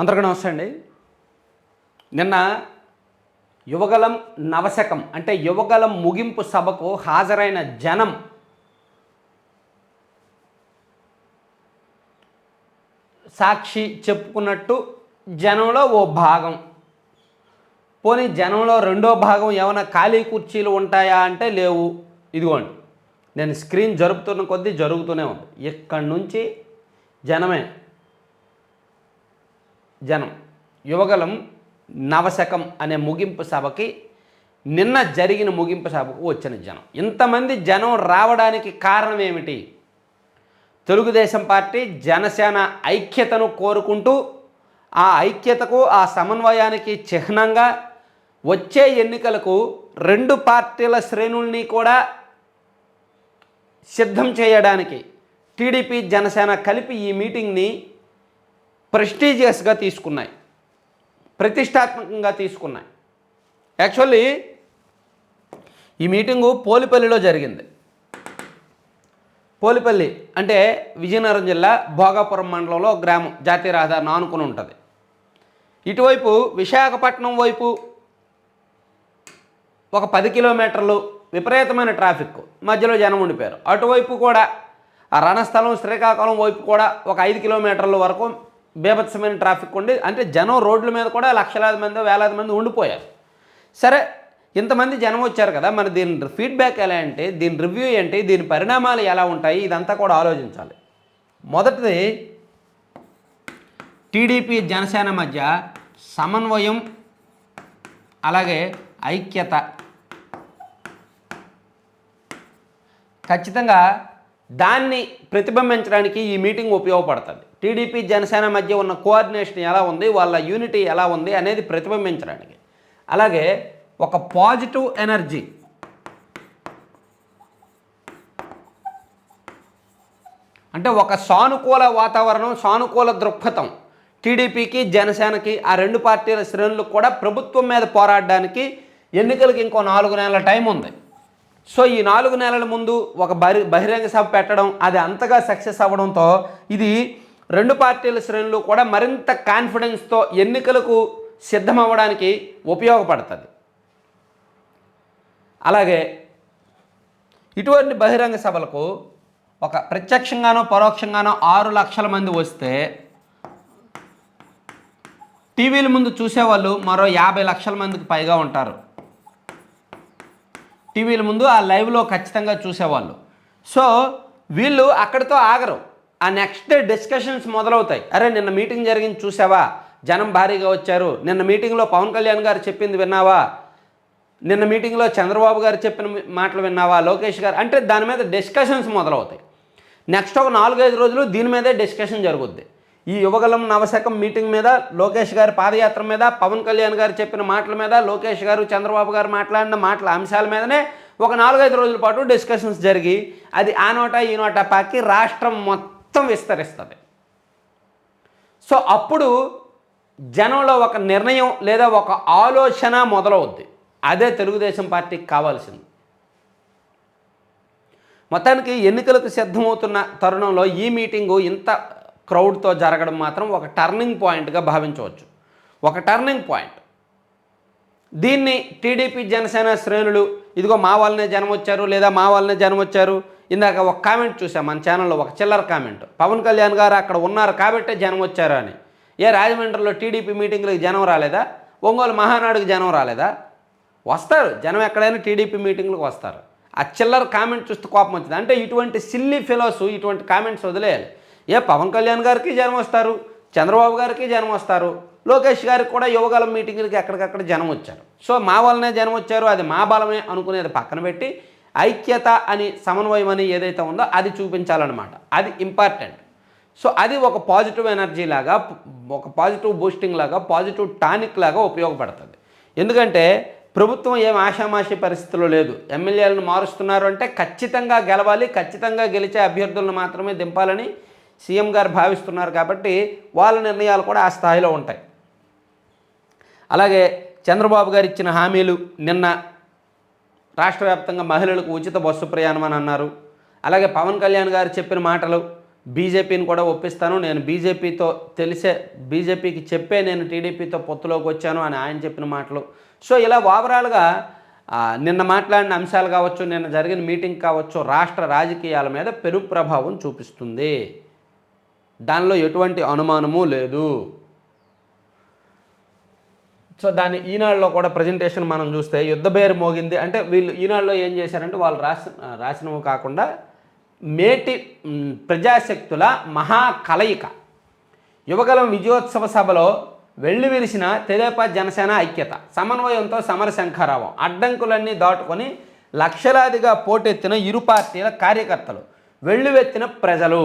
అందరికీ నమస్తే అండి. నిన్న యువగలం నవశకం అంటే యువగలం ముగింపు సభకు హాజరైన జనం సాక్షి చెప్పుకున్నట్టు జనంలో ఓ భాగం. పోనీ జనంలో రెండో భాగం ఏమైనా ఖాళీ కుర్చీలు ఉంటాయా అంటే లేవు. ఇదిగోండి నేను స్క్రీన్ జరుపుతున్న కొద్దీ జరుగుతూనే ఉంది. ఇక్కడి నుంచి జనమే జనం. యువగలం నవశకం అనే ముగింపు సభకి నిన్న జరిగిన ముగింపు సభకు వచ్చిన జనం. ఇంతమంది జనం రావడానికి కారణం ఏమిటి? తెలుగుదేశం పార్టీ జనసేన ఐక్యతను కోరుకుంటూ ఆ ఐక్యతకు ఆ సమన్వయానికి చిహ్నంగా వచ్చే ఎన్నికలకు రెండు పార్టీల శ్రేణుల్ని కూడా సిద్ధం చేయడానికి టీడీపీ జనసేన కలిపి ఈ మీటింగ్ని ప్రెస్టీజియస్గా తీసుకున్నాయి. ప్రతిష్టాత్మకంగా తీసుకున్నాయి. యాక్చువల్లీ ఈ మీటింగు పోలిపల్లిలో జరిగింది. పోలిపల్లి అంటే విజయనగరం జిల్లా భోగాపురం మండలంలో గ్రామం జాతీయ రహదారిని ఆనుకుని ఉంటుంది. ఇటువైపు విశాఖపట్నం వైపు ఒక పది కిలోమీటర్లు విపరీతమైన ట్రాఫిక్ మధ్యలో జనం ఉండిపోయారు. అటువైపు కూడా ఆ రణస్థలం శ్రీకాకుళం వైపు కూడా ఒక ఐదు కిలోమీటర్ల వరకు బీభత్సమైన ట్రాఫిక్ ఉండి అంటే జనం రోడ్ల మీద కూడా లక్షలాది మంది వేలాది మంది ఉండిపోయారు. సరే ఇంతమంది జనం వచ్చారు కదా మరి దీని ఫీడ్బ్యాక్ ఎలా అంటే దీని రివ్యూ ఏంటి దీని పరిణామాలు ఎలా ఉంటాయి ఇదంతా కూడా ఆలోచించాలి. మొదటిది టీడీపీ జనసేన మధ్య సమన్వయం అలాగే ఐక్యత. ఖచ్చితంగా దాన్ని ప్రతిబింబించడానికి ఈ మీటింగ్ ఉపయోగపడుతుంది. టీడీపీ జనసేన మధ్య ఉన్న కోఆర్డినేషన్ ఎలా ఉంది వాళ్ళ యూనిటీ ఎలా ఉంది అనేది ప్రతిబింబించడానికి. అలాగే ఒక పాజిటివ్ ఎనర్జీ. అంటే ఒక సానుకూల వాతావరణం సానుకూల దృక్పథం. టీడీపీకి జనసేనకి ఆ రెండు పార్టీల శ్రేణులకు కూడా ప్రభుత్వం మీద పోరాడడానికి ఎన్నికలకు ఇంకో నాలుగు నెలల టైం ఉంది. సో ఈ నాలుగు నెలల ముందు ఒక బహిరంగ సభ పెట్టడం అది అంతగా సక్సెస్ అవ్వడంతో ఇది రెండు పార్టీల శ్రేణులు కూడా మరింత కాన్ఫిడెన్స్తో ఎన్నికలకు సిద్ధమవ్వడానికి ఉపయోగపడుతుంది. అలాగే ఇటువంటి బహిరంగ సభలకు ఒక ప్రత్యక్షంగానో పరోక్షంగానో ఆరు లక్షల మంది వస్తే టీవీల ముందు చూసేవాళ్ళు మరో యాభై లక్షల మందికి పైగా ఉంటారు. టీవీల ముందు ఆ లైవ్లో ఖచ్చితంగా చూసేవాళ్ళు. సో వీళ్ళు అక్కడితో ఆగరు. ఆ నెక్స్ట్ డే డిస్కషన్స్ మొదలవుతాయి. అరే నిన్న మీటింగ్ జరిగింది చూసావా? జనం భారీగా వచ్చారు. నిన్న మీటింగ్లో పవన్ కళ్యాణ్ గారు చెప్పింది విన్నావా? నిన్న మీటింగ్లో చంద్రబాబు గారు చెప్పిన మాటలు విన్నావా? లోకేష్ గారు అంటే దాని మీద డిస్కషన్స్ మొదలవుతాయి. నెక్స్ట్ ఒక నాలుగైదు రోజులు దీని మీదే డిస్కషన్ జరుగుద్ది. ఈ యువగలం నవశకం మీటింగ్ మీద లోకేష్ గారి పాదయాత్ర మీద పవన్ కళ్యాణ్ గారు చెప్పిన మాటల మీద లోకేష్ గారు చంద్రబాబు గారు మాట్లాడిన మాటల అంశాల మీదనే ఒక నాలుగైదు రోజుల పాటు డిస్కషన్స్ జరిగి అది ఆ నోట ఈ నోట పాకి రాష్ట్రం మొత్తం విస్తరిస్తుంది. సో అప్పుడు జనంలో ఒక నిర్ణయం లేదా ఒక ఆలోచన మొదలవుద్ది. అదే తెలుగుదేశం పార్టీకి కావాల్సింది. మొత్తానికి ఎన్నికలకు సిద్ధమవుతున్న తరుణంలో ఈ మీటింగు ఇంత క్రౌడ్తో జరగడం మాత్రం ఒక టర్నింగ్ పాయింట్గా భావించవచ్చు. ఒక టర్నింగ్ పాయింట్. దీన్ని టీడీపీ జనసేన శ్రేణులు ఇదిగో మా వాళ్ళనే జనం వచ్చారు లేదా మా వాళ్ళనే జనం వచ్చారు ఇందాక ఒక కామెంట్ చూసాం మన ఛానల్లో ఒక చిల్లర కామెంట్ పవన్ కళ్యాణ్ గారు అక్కడ ఉన్నారు కాబట్టే జనం వచ్చారు అని. ఏ రాజమండ్రిలో టీడీపీ మీటింగ్లకు జనం రాలేదా? ఒంగోలు మహానాడుకి జనం రాలేదా? వస్తారు. జనం ఎక్కడైనా టీడీపీ మీటింగ్లకు వస్తారు. ఆ చిల్లర కామెంట్ చూస్తే కోపం వచ్చింది. అంటే ఇటువంటి సిల్లీ ఫిలోస్ ఇటువంటి కామెంట్స్ వదిలేయాలి. ఏ పవన్ కళ్యాణ్ గారికి జనం వస్తారు? చంద్రబాబు గారికి జనం వస్తారు? లోకేష్ గారికి కూడా యువగలం మీటింగ్లకి ఎక్కడికక్కడ జనం వచ్చారు. సో మా వల్లనే జనం వచ్చారు. అది మా బలమే అనుకునేది పక్కన పెట్టి ఐక్యత అని సమన్వయం అని ఏదైతే ఉందో అది చూపించాలన్నమాట. అది ఇంపార్టెంట్ సో అది ఒక పాజిటివ్ ఎనర్జీ లాగా ఒక పాజిటివ్ బూస్టింగ్ లాగా పాజిటివ్ టానిక్ లాగా ఉపయోగపడుతుంది. ఎందుకంటే ప్రభుత్వం ఏం ఆషామాషి పరిస్థితిలో లేదు. ఎమ్మెల్యేలను మారుస్తున్నారు అంటే ఖచ్చితంగా గెలవాలి ఖచ్చితంగా గెలిచే అభ్యర్థులను మాత్రమే దింపాలని సీఎం గారు భావిస్తున్నారు కాబట్టి వాళ్ళ నిర్ణయాలు కూడా ఆ స్థాయిలో ఉంటాయి. అలాగే చంద్రబాబు గారు ఇచ్చిన హామీలు నిన్న రాష్ట్ర వ్యాప్తంగా మహిళలకు ఉచిత బస్సు ప్రయాణం అని అన్నారు. అలాగే పవన్ కళ్యాణ్ గారు చెప్పిన మాటలు బీజేపీని కూడా ఒప్పిస్తాను నేను బీజేపీతో తెలిసే బీజేపీకి చెప్పే నేను టీడీపీతో పొత్తులోకి వచ్చాను అని ఆయన చెప్పిన మాటలు. సో ఇలా ఓవరాల్గా నిన్న మాట్లాడిన అంశాలు కావచ్చు నిన్న జరిగిన మీటింగ్ కావచ్చు రాష్ట్ర రాజకీయాల మీద పెను ప్రభావం చూపిస్తుంది. దానిలో ఎటువంటి అనుమానము లేదు. సో దాని ఈనాడులో కూడా ప్రజెంటేషన్ మనం చూస్తే యుద్ధ బేరు మోగింది. అంటే వీళ్ళు ఈనాడులో ఏం చేశారంటే వాళ్ళు రాసి రాసినవి కాకుండా మేటి ప్రజాశక్తుల మహా కలయిక యువగలం విజయోత్సవ సభలో వెళ్ళి విరిసిన తెదేపా జనసేన ఐక్యత సమన్వయంతో సమర శంఖారావం అడ్డంకులన్నీ దాటుకొని లక్షలాదిగా పోటెత్తిన ఇరు పార్టీల కార్యకర్తలు వెల్లువెత్తిన ప్రజలు.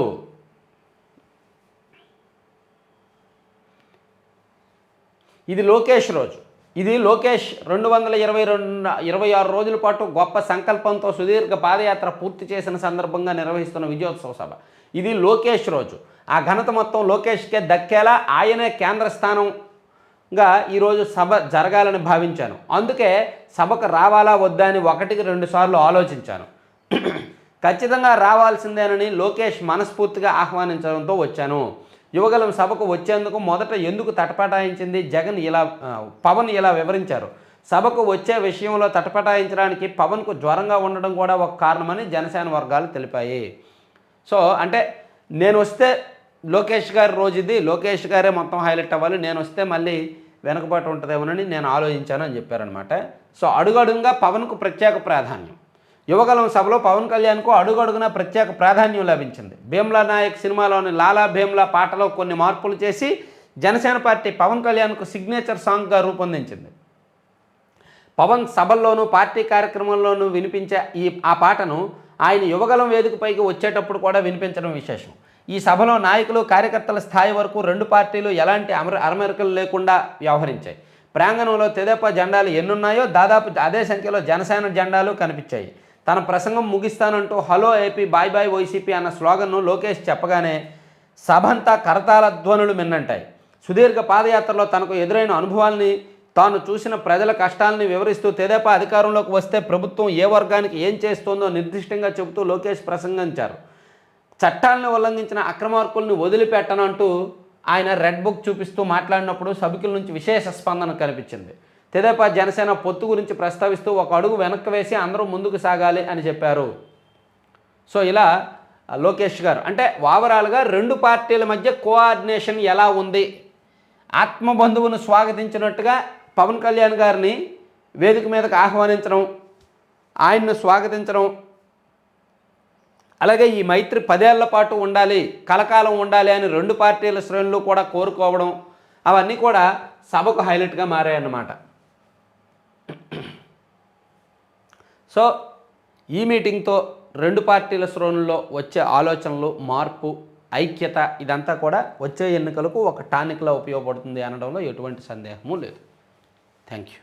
ఇది లోకేష్ రోజు. ఇది లోకేష్ రెండు వందల ఇరవై రెండు ఇరవై ఆరు రోజుల పాటు గొప్ప సంకల్పంతో సుదీర్ఘ పాదయాత్ర పూర్తి చేసిన సందర్భంగా నిర్వహిస్తున్న విజయోత్సవ సభ. ఇది లోకేష్ రోజు. ఆ ఘనత మొత్తం లోకేష్కే దక్కేలా ఆయనే కేంద్ర స్థానంగా ఈరోజు సభ జరగాలని భావించాను. అందుకే సభకు రావాలా వద్దా అని ఒకటికి రెండు సార్లు ఆలోచించాను. ఖచ్చితంగా రావాల్సిందేనని లోకేష్ మనస్ఫూర్తిగా ఆహ్వానించడంతో వచ్చాను. యువగలం సభకు వచ్చేందుకు మొదట ఎందుకు తటపటాయించింది జగన్ ఇలా పవన్ ఇలా వివరించారు. సభకు వచ్చే విషయంలో తటపటాయించడానికి పవన్కు జ్వరంగా ఉండడం కూడా ఒక కారణమని జనసేన వర్గాలు తెలిపాయి. సో అంటే నేను వస్తే లోకేష్ గారి రోజు ఇది లోకేష్ గారే మొత్తం హైలైట్ అవ్వాలి నేను వస్తే మళ్ళీ వెనకబాటు ఉంటుందేమోనని నేను ఆలోచించాను అని చెప్పారనమాట సో అడుగడుగుగా పవన్కు ప్రత్యేక ప్రాధాన్యం. యువగలం సభలో పవన్ కళ్యాణ్కు అడుగడుగున ప్రత్యేక ప్రాధాన్యం లభించింది. భీమ్లా నాయక్ సినిమాలోని లాలా భీమ్లా పాటలో కొన్ని మార్పులు చేసి జనసేన పార్టీ పవన్ కళ్యాణ్కు సిగ్నేచర్ సాంగ్గా రూపొందించింది. పవన్ సభల్లోనూ పార్టీ కార్యక్రమంలోనూ వినిపించే ఈ ఆ పాటను ఆయన యువగలం వేదికపైకి వచ్చేటప్పుడు కూడా వినిపించడం విశేషం. ఈ సభలో నాయకులు కార్యకర్తల స్థాయి వరకు రెండు పార్టీలు ఎలాంటి అమర అరమరికలు లేకుండా వ్యవహరించాయి. ప్రాంగణంలో తెదేపా జెండాలు ఎన్నున్నాయో దాదాపు అదే సంఖ్యలో జనసేన జెండాలు కనిపించాయి. తన ప్రసంగం ముగిస్తానంటూ hello AP bye bye YCP అన్న స్లోగన్ను లోకేష్ చెప్పగానే సభంతా కరతాల ధ్వనులు మిన్నంటాయి. సుదీర్ఘ పాదయాత్రలో తనకు ఎదురైన అనుభవాల్ని తాను చూసిన ప్రజల కష్టాలని వివరిస్తూ తెదేపా అధికారంలోకి వస్తే ప్రభుత్వం ఏ వర్గానికి ఏం చేస్తోందో నిర్దిష్టంగా చెబుతూ లోకేష్ ప్రసంగించారు. చట్టాలను ఉల్లంఘించిన అక్రమార్కుల్ని వదిలిపెట్టనంటూ ఆయన రెడ్ బుక్ చూపిస్తూ మాట్లాడినప్పుడు సభికుల నుంచి విశేష స్పందన కనిపించింది తెదేపా జనసేన పొత్తు గురించి ప్రస్తావిస్తూ ఒక అడుగు వెనక్కి వేసి అందరూ ముందుకు సాగాలి అని చెప్పారు. సో ఇలా లోకేష్ గారు అంటే ఓవరాల్గా రెండు పార్టీల మధ్య కోఆర్డినేషన్ ఎలా ఉంది? ఆత్మబంధువును స్వాగతించినట్టుగా పవన్ కళ్యాణ్ గారిని వేదిక మీదకు ఆహ్వానించడం ఆయన్ను స్వాగతించడం అలాగే ఈ మైత్రి పదేళ్ళ పాటు ఉండాలి కలకాలం ఉండాలి అని రెండు పార్టీల శ్రేణులు కూడా కోరుకోవడం అవన్నీ కూడా సభకు హైలైట్గా మారాయన్నమాట. సో ఈ మీటింగ్తో రెండు పార్టీల శ్రేణుల్లో వచ్చే ఆలోచనలు మార్పు ఐక్యత ఇదంతా కూడా వచ్చే ఎన్నికలకు ఒక టానిక్లా ఉపయోగపడుతుంది అనడంలో ఎటువంటి సందేహము లేదు. Thank you